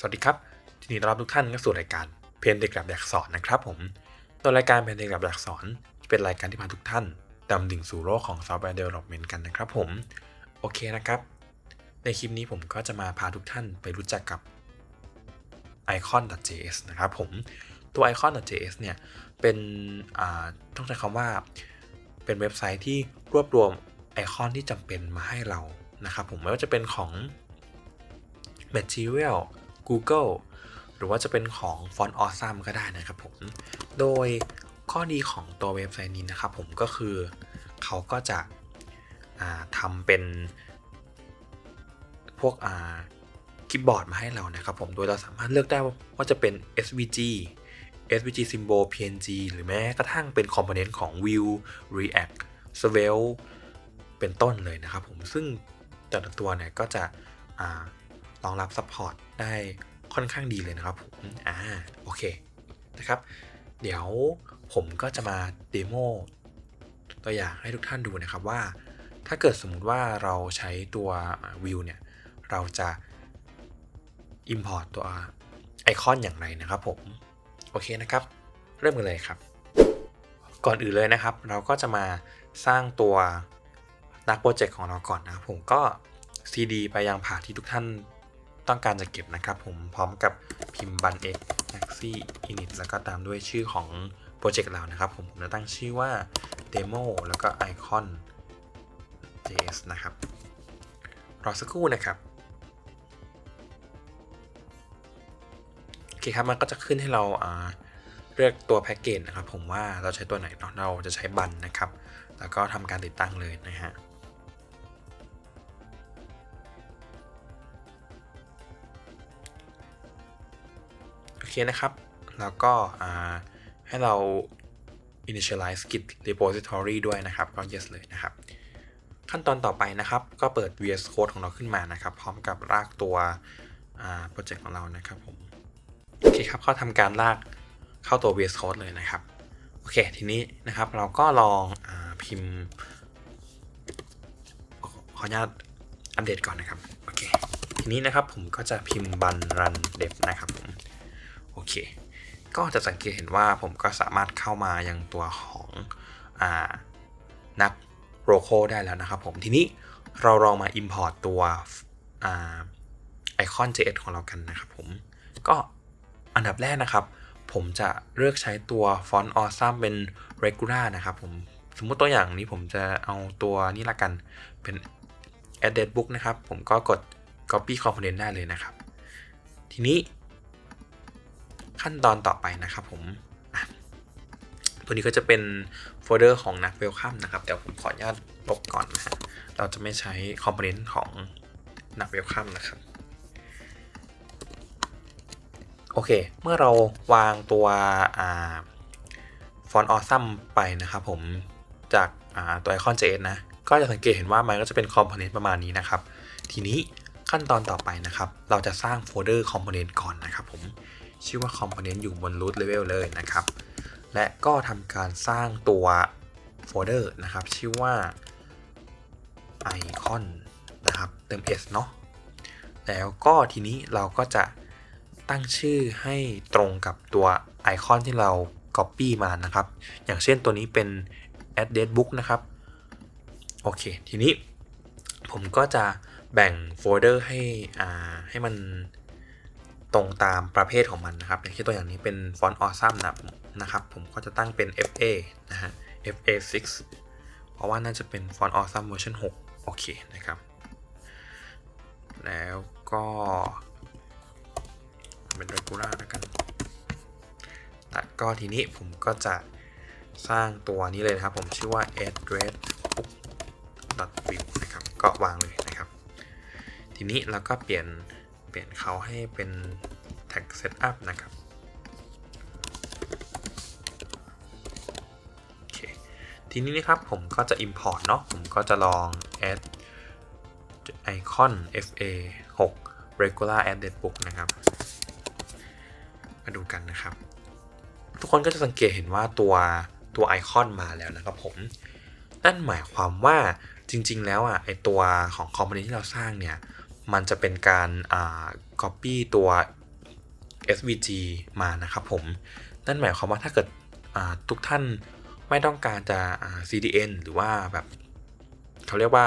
สวัสดีครับทีนี้ต้อนรับทุกท่านเข้าสู่รายการเพนเด็กกับแดกสอนนะครับผมโดยรายการเพนเด็กกับแดกสอนเป็นรายการที่พาทุกท่านดำดิ่งสู่โลกของซอฟต์แวร์เดเวล็อปเมนต์กันนะครับผมโอเคนะครับ ในคลิปนี้ผมก็จะมาพาทุกท่านไปรู้จักกับ icon.js นะครับผมตัว icon.js เนี่ยเป็นอ่าต้องใช้คำว่าเป็นเว็บไซต์ที่รวบรวมไอคอนที่จำเป็นมาให้เรานะครับผมไม่ว่าจะเป็นของ Material Google หรือว่าจะเป็นของ Font Awesome ก็ได้นะครับผม โดยข้อดีของตัวเว็บไซต์นี้นะครับผมก็คือเขาก็จะทำเป็นพวกคลิปบอร์ดมาให้เรานะครับผม โดยเราสามารถเลือกได้ว่าจะเป็น SVG SVG symbol PNG หรือแม้กระทั่งเป็นคอมโพเนนต์ของ Vue React Svelte เป็นต้นเลยนะครับผม ซึ่งแต่ละตัวเนี่ยก็จะ รองรับซัพพอร์ตได้ค่อนข้างดีเลยนะครับผมอ่าโอเคนะครับ เดี๋ยวผมก็จะมาเดโมตัวอย่างให้ทุกท่านดูนะครับว่า ถ้าเกิดสมมุติว่าเราใช้ตัววิวเนี่ยเราจะ Import ตัวไอคอนอย่างไรนะครับผม โอเคนะครับ เริ่มกันเลยครับ ก่อนอื่นเลยนะครับ เราก็จะมาสร้างตัวนักโปรเจกต์ของเราก่อนนะครับผมก็ CD ไปยังผ่าที่ทุกท่าน ต้องการจะเก็บนะครับผมพร้อมกับพิมพ์บัน x axi init แล้วก็ตามด้วยชื่อของโปรเจกต์เรานะครับผมผมจะตั้งชื่อว่า demo แล้วก็ icon js นะครับ รอสักครู่นะครับโอเคครับมันก็จะขึ้นให้เราเลือกตัวแพ็กเกจนะครับ ผมว่าเราใช้ตัวไหนเนาะเราจะใช้บันนะครับ แล้วก็ทำการติดตั้งเลยนะฮะ เคนะครับ แล้วก็ให้เรา initialize git repository ด้วยนะครับ ก็ yes เลยนะครับ ขั้นตอนต่อไปนะครับ ก็เปิด VS Code ของเราขึ้นมานะครับ พร้อมกับรากตัวโปรเจกต์ของเรานะครับผมโอเคครับเขาทำการลากเข้าตัว VS Code เลยนะครับ โอเค ทีนี้นะครับเราก็ลองอพิมพ์ ขออนุญาตอัปเดตก่อนนะครับ โอเค ทีนี้นะครับผมก็จะพิมพ์ run run dev นะครับผม โอเค ก็จะสังเกตเห็นว่าผมก็สามารถเข้ามายังตัวของอนักโรโคได้แล้วนะครับผม ทีนี้เราลองมา Import ตัวไอคอน JS ของเรากันนะครับผม ก็อันดับแรกนะครับ ผมจะเลือกใช้ตัว Font Awesome เป็น regular นะครับผม สมมุติตัวอย่างนี้ผมจะเอาตัวนี้ละกันเป็น added book นะครับ ผมก็กด copy component ได้เลยนะครับ ทีนี้ ขั้นตอนต่อไปนะครับผมตัวนี้ก็จะเป็นโฟลเดอร์ของนักเวลคัมนะครับแต่ผมขออนุญาตลบก่อนนะฮะเราจะไม่ใช้คอมโพเนนต์ของนักเวลคัมนะครับโอเค เมื่อเราวางตัวฟอนต์ออซัมไปนะครับผมจากตัวไอคอน JS นะ ก็จะสังเกตเห็นว่ามันก็จะเป็นคอมโพเนนต์ประมาณนี้นะครับ ทีนี้ขั้นตอนต่อไปนะครับ เราจะสร้างโฟลเดอร์คอมโพเนนต์ก่อนนะครับผม ชื่อว่า Component อยู่บน root level เลยนะครับ และก็ทำการสร้างตัวโฟลเดอร์นะครับ ชื่อว่า icon นะครับเติม s เนาะแล้วก็ทีนี้เราก็จะตั้งชื่อให้ตรงกับตัวไอคอนที่เรา Copy มานะครับ อย่างเช่นตัวนี้เป็น address book นะครับ โอเค ทีนี้ผมก็จะแบ่งโฟลเดอร์ให้อ่าให้มัน ตรงตามประเภทของมันนะครับอย่างเช่นตัวอย่างนี้เป็นฟอนต์ออซัมนะครับ ผมก็จะตั้งเป็น FA นะฮะ FA6 เพราะว่าน่าจะเป็นฟอนต์ออซัมเวอร์ชัน6โอเคนะครับ แล้วก็เป็น regular นะกันแล้วก็ทีนี้ผมก็จะสร้างตัวนี้เลยนะครับ ผมชื่อว่า address view นะครับ ก็วางเลยนะครับ ทีนี้เราก็เปลี่ยนเปลี่ยนเขาให้เป็น tag setup นะครับโอเคทีนี้นะครับผมก็จะ import เนาะผมก็จะลอง add icon fa 6 regular added book นะครับ มาดูกันนะครับ ทุกคนก็จะสังเกตเห็นว่าตัวตัวไอคอนมาแล้วนะครับผม นั่นหมายความว่าจริง ๆ แล้วอะไอตัวของคอมโพเนนต์ที่เราสร้างเนี่ย มันจะเป็นการอ่า copy ตัว SVG มานะครับผม นั่นหมายความว่าถ้าเกิดทุกท่านไม่ต้องการจะ CDN หรือว่าแบบเขาเรียกว่า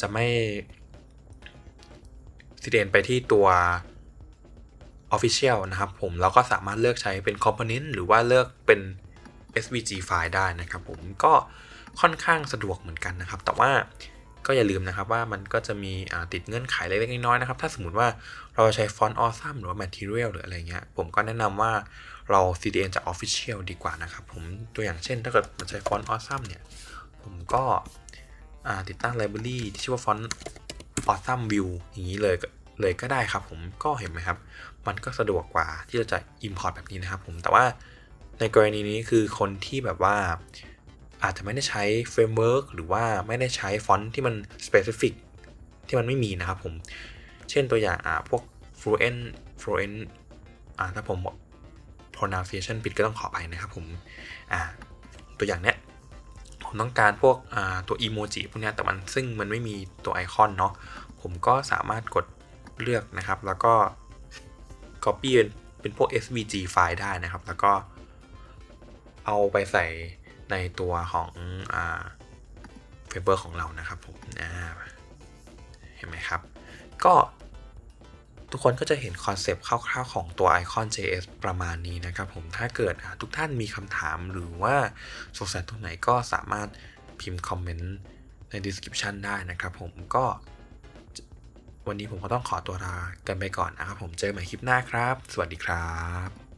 จะไม่ CDN ไปที่ตัว Official นะครับผมเราก็สามารถเลือกใช้เป็น Component หรือว่าเลือกเป็น SVG ไฟล์ได้นะครับผมก็ค่อนข้างสะดวกเหมือนกันนะครับ แต่ว่า ก็อย่าลืมนะครับว่ามันก็จะมีติดเงื่อนไขเล็กๆน้อยๆนะครับ ถ้าสมมติว่าเราใช้ฟอนต์ Awesome หรือว่า Material หรืออะไรเงี้ย ผมก็แนะนำว่าเรา CDN จาก Official ดีกว่านะครับผมตัวอย่างเช่น ถ้าเกิดมันใช้ฟอนต์ Awesome เนี่ย ผมก็ติดตั้ง library ที่ชื่อว่าฟอนต์ Awesome View อย่างนี้เลยเลยก็ได้ครับผมก็เห็นไหมครับ มันก็สะดวกกว่าที่เราจะ import แบบนี้นะครับผมแต่ว่าในกรณีนี้คือคนที่แบบว่า อาจจะไม่ได้ใช้เฟรมเวิร์กหรือว่าไม่ได้ใช้ฟอนต์ที่มัน specific ที่มันไม่มีนะครับผม เช่นตัวอย่างอ่าพวก fluent fluent อ่าถ้าผม pronunciation ผิดก็ต้องขอไปนะครับผมอ่าตัวอย่างเนี้ยผมต้องการพวกอ่าตัวอีโมจิพวกเนี้ยแต่มันซึ่งมันไม่มีตัวไอคอนเนาะผมก็สามารถกดเลือกนะครับ แล้วก็ Copy เป็นเป็นพวก SVG ไฟล์ได้นะครับ แล้วก็เอาไปใส่ ในตัวของเฟเบอร์ของเรานะครับผมเห็นไหมครับ ก็ทุกคนก็จะเห็นคอนเซปต์คร่าวๆของตัว Icon JS ประมาณนี้นะครับผม ถ้าเกิดทุกท่านมีคำถามหรือว่าสงสัยตรงไหนก็สามารถพิมพ์คอมเมนต์ใน description ได้นะครับผมก็วันนี้ผมก็ต้องขอตัวลากันไปก่อนนะครับผมเจอกันใหม่คลิปหน้าครับ สวัสดีครับ